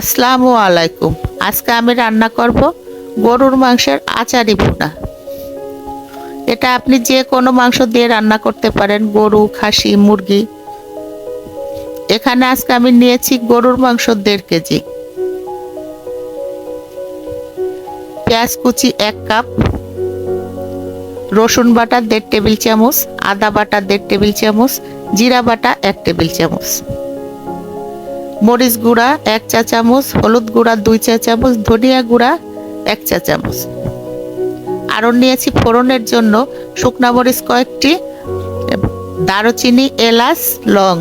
আসসালামু আলাইকুম। আজকে আমি রান্না করব গরুর মাংসের আচারি ভুনা। এটা আপনি যে কোনো মাংস দিয়ে রান্না করতে পারেন, গরু, খাসি, মুরগি। এখানে আজকে আমি নিয়েছি গরুর মাংস দেড় কেজি। পেঁয়াজ কুচি এক কাপ। রসুন বাটা দেড় টেবিল চামচ, আদা বাটা দেড় টেবিল চামচ, জিরা বাটা এক টেবিল চামচ। মরিচ গুঁড়া এক চা চামচ, হলুদ গুঁড়া দুই চা চামচ, ধনিয়া গুঁড়া এক চা চামচ। আরও নিয়েছি ফোড়নের জন্য শুকনা মরিচ কয়েকটি, দারুচিনি, এলাচ, লং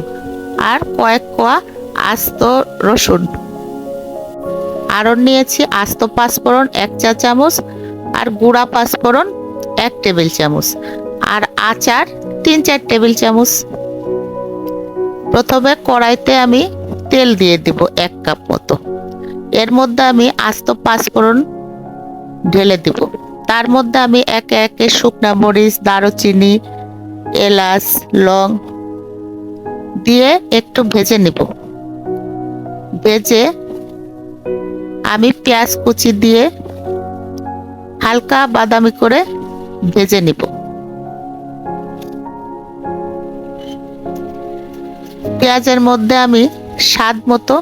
আর কয়েক কোয়া আস্ত রসুন। আরও নিয়েছি আস্ত পাঁচফোড়ন এক চা চামচ আর গুঁড়া পাঁচফোড়ন এক টেবিল চামচ আর আচার তিন চার টেবিল চামচ। প্রথমে কড়াইতে আমি তেল দিয়ে দিব এক কাপ মতো। এর মধ্যে আমি আস্ত পাঁচফোড়ন ঢেলে দিব। তার মধ্যে আমি একে একে শুকনা মরিচ, দারুচিনি, এলাচ, লং দিয়ে একটু ভেজে নিব। ভেজে আমি পেঁয়াজ কুচি দিয়ে হালকা বাদামি করে ভেজে নিব। পেঁয়াজের মধ্যে আমি স্বাদ মতো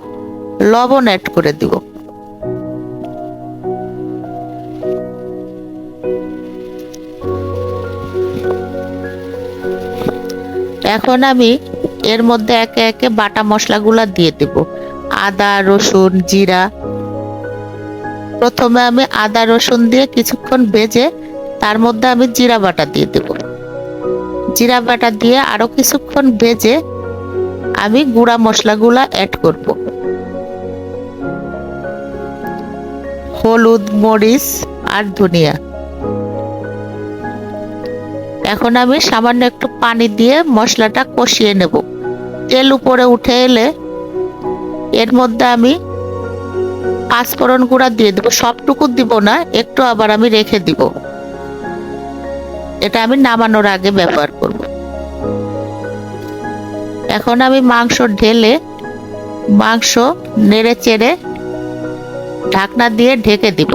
লবণ অ্যাড করে দিব। এখন আমি এর মধ্যে একে একে বাটা মশলাগুলো দিয়ে দেব। আদা, রসুন, জিরা। প্রথমে আমি আদা, রসুন দিয়ে কিছুক্ষণ ভেজে তার মধ্যে আমি জিরা বাটা দিয়ে দেব। জিরা বাটা দিয়ে আরও কিছুক্ষণ ভেজে আমি গুঁড়া মশলাগুলা অ্যাড করব। হলুদ, মরিচ আর ধনিয়া। এখন আমি সামান্য একটু পানি দিয়ে মশলাটা কষিয়ে নেব। তেল উপরে উঠে এলে এর মধ্যে আমি পাঁচফোড়ন গুঁড়া দিয়ে দেবো। সবটুকু দিব না, একটু আবার আমি রেখে দিব। এটা আমি নামানোর আগে ব্যবহার করব। এখন আমি মাংস ঢেলে, মাংস নেড়ে চেড়ে ঢাকনা দিয়ে ঢেকে দিব।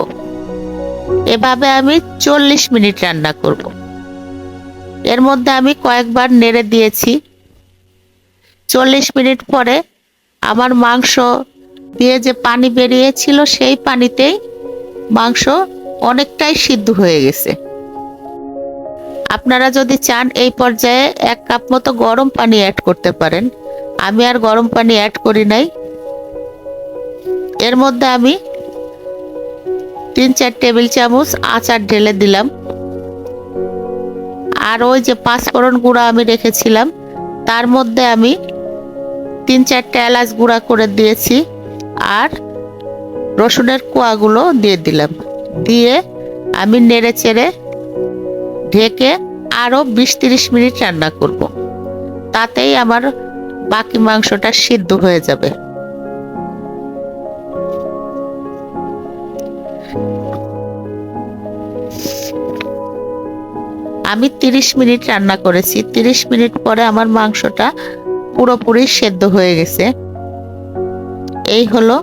এভাবে আমি চল্লিশ মিনিট রান্না করব। এর মধ্যে আমি কয়েকবার নেড়ে দিয়েছি। চল্লিশ মিনিট পরে আমার মাংস দিয়ে যে পানি বেরিয়েছিল, সেই পানিতেই মাংস অনেকটাই সিদ্ধ হয়ে গেছে। আপনারা যদি চান এই পর্যায়ে এক কাপ মতো গরম পানি অ্যাড করতে পারেন। আমি আর গরম পানি অ্যাড করি নাই। এর মধ্যে আমি তিন চার টেবিল চামচ আচার ঢেলে দিলাম। আর ওই যে পাঁচফোড়ন গুঁড়া আমি রেখেছিলাম, তার মধ্যে আমি তিন চারটে এলাচ গুঁড়া করে দিয়েছি আর রসুনের কোয়াগুলো দিয়ে দিলাম। দিয়ে আমি নেড়ে চেড়ে ঢেকে আরও বিশ তিরিশ মিনিট রান্না করব। তাতেই আমার বাকি মাংসটা সিদ্ধ হয়ে যাবে। আমি তিরিশ মিনিট রান্না করেছি। তিরিশ মিনিট পরে আমার মাংসটা পুরোপুরি সেদ্ধ হয়ে গেছে। এই হলো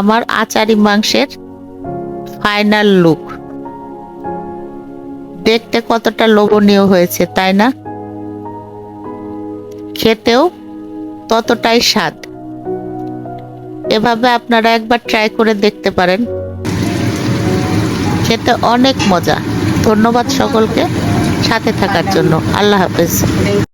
আমার আচারি মাংসের ফাইনাল লুক দেখতে কতটা লোভনীয় হয়েছে, তাই না? খেতেও ততটাই স্বাদ। এভাবে আপনারা একবার ট্রাই করে দেখতে পারেন। খেতে অনেক মজা। ধন্যবাদ সকলকে সাথে থাকার জন্য। আল্লাহ হাফেজ।